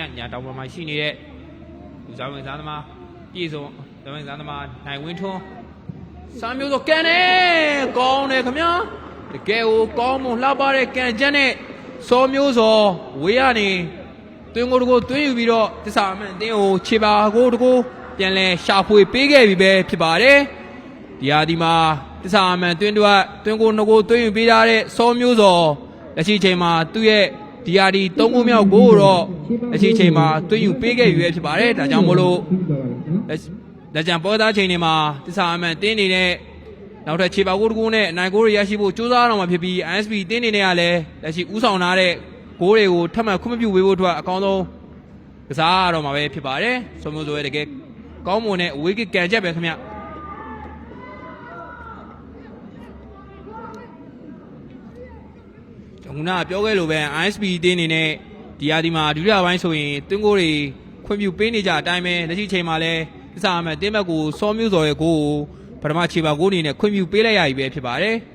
ဗျညာတောင်ပေါ်မှာရှိနေတဲ့လူစားဝင်စားသမားပြည်စုံဇဝင်စားသမားနိုင်ဝင်းထွန်းစားမျိုးတော့ကန်တယ်ကောင်းတယ်ခင်ဗျာတကယ်ကိုကောင်းမွန်လှပတဲ့ကန်ချက်နဲ့စောမျိုးစောဝေးရနေတွင်းကိုတကိုတွင်းယူပြီးတော့တစ္ဆာအမှန်အတင်းကိုခြေပါကိုတကိုပြန်လဲရှာဖွေပေးခဲ့ပြီပဲဖြစ်ပါတယ်ဒီဟာဒီမှာတစ္ဆာအမှန်တွင်းတော့တွင်းကိုနှကိုတွင်းယူပေးထားတဲ့စောမျိုးစောလက်ရှိချိန်မှာသူ့ရဲ့ ဒီဟာဒီသုံးခုမြောက်ကိုတော့လက်ရှိချိန်မှာတွင်းယူပေးခဲ့ပြီပဲဖြစ်ပါတယ်ဒါကြောင့်မို့လို့လက်လက်ကြံပေါ်သားချိန်တွေမှာတစ္ဆာအမှန်တင်းနေတဲ့နောက်ထပ်ခြေပါကိုတကူနဲ့အနိုင်ကိုတွေရရှိဖို့ကြိုးစားတော့မှာဖြစ်ပြီး ISP တင်းနေနေရလဲလက်ရှိဥဆောင်ထားတဲ့ဂိုးတွေကိုထပ်မံခွင့်မပြုဝေဖို့အတွက်အကောင်းဆုံးကစားရတော့မှာပဲဖြစ်ပါတယ်။ဆိုမျိုးဆိုရဲတကယ်ကောင်းမွန်တဲ့အဝေးကကန်ချက်ပဲခင်ဗျ။ ကျွန်တော်ကပြောခဲ့လို့ပဲ ISP တင်းနေနဲ့ဒီဟာဒီမှာဒုတိယပိုင်းဆိုရင်တွင်းကိုတွေခွင့်ပြုပေးနေကြအတိုင်းပဲလက်ရှိချိန်မှာလဲတစ္ဆာအမှန်တင်းဘက်ကိုစောမျိုးစော်ရဲ့ဂိုးကိုပထမခြေပါဂိုးအနေနဲ့ခွင့်ပြုပေးလိုက်ရပြီပဲဖြစ်ပါတယ်။